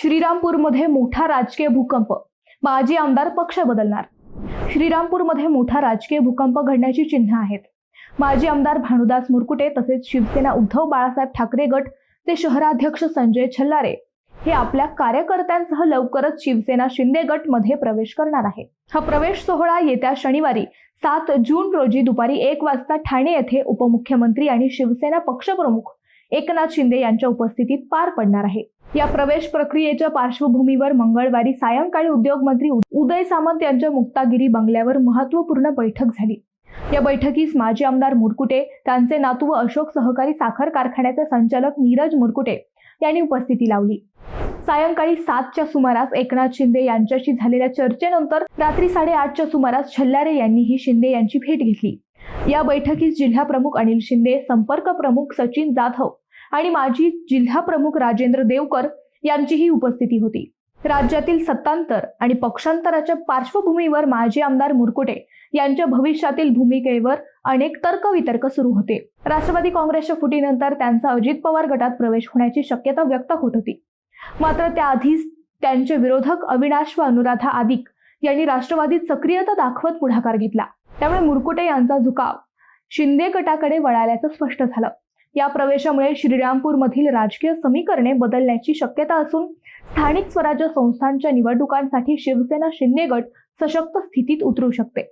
श्रीरामपूरमध्ये मोठा राजकीय भूकंप. माजी आमदार पक्ष बदलणार. श्रीरामपूरमध्ये मोठा राजकीय भूकंप घडण्याची चिन्ह आहेत. माजी आमदार भानुदास मुरकुटे तसेच शिवसेना उद्धव बाळासाहेब ठाकरे गट ते शहराध्यक्ष संजय छल्लारे हे आपल्या कार्यकर्त्यांसह लवकरच शिवसेना शिंदे गटमध्ये प्रवेश करणार आहे हा प्रवेश सोहळा येत्या शनिवारी सात जून रोजी दुपारी एक वाजता ठाणे येथे उपमुख्यमंत्री आणि शिवसेना पक्षप्रमुख एकनाथ शिंदे यांच्या उपस्थितीत पार पडणार आहे. या प्रवेश प्रक्रियेच्या पार्श्वभूमीवर मंगळवारी सायंकाळी उद्योग मंत्री उदय सामंत यांच्या मुक्तागिरी बंगल्यावर महत्त्वपूर्ण बैठक झाली. या बैठकीस माजी आमदार मुरकुटे त्यांचे नातू व अशोक सहकारी साखर कारखान्याचे संचालक नीरज मुरकुटे यांनी उपस्थिती लावली. सायंकाळी सातच्या सुमारास एकनाथ शिंदे यांच्याशी झालेल्या चर्चेनंतर रात्री साडेआठच्या सुमारास छल्लारे यांनीही शिंदे यांची भेट घेतली. या बैठकीस जिल्हा प्रमुख अनिल शिंदे संपर्क प्रमुख सचिन जाधव आणि माजी जिल्हा प्रमुख राजेंद्र देवकर यांचीही उपस्थिती होती. राज्यातील सत्तांतर आणि पक्षांतराच्या पार्श्वभूमीवर माजी आमदार मुरकुटे यांच्या भविष्यातील भूमिकेवर अनेक तर्कवितर्क सुरू होते. राष्ट्रवादी काँग्रेसच्या फुटीनंतर त्यांचा अजित पवार गटात प्रवेश होण्याची शक्यता व्यक्त होत होती. मात्र त्याआधीच त्यांचे विरोधक अविनाश व अनुराधा आदिक यांनी राष्ट्रवादीत सक्रियता दाखवत पुढाकार घेतला. त्यामुळे मुरकुटे यांचा झुकाव शिंदे गटाकडे वळाल्याचं स्पष्ट झालं. या प्रवेशामुळे श्रीरामपूरमधील राजकीय समीकरणे बदलण्याची शक्यता असून स्थानिक स्वराज्य संस्थांच्या निवडणुकांसाठी शिवसेना शिंदे गट सशक्त स्थितीत उतरू शकते.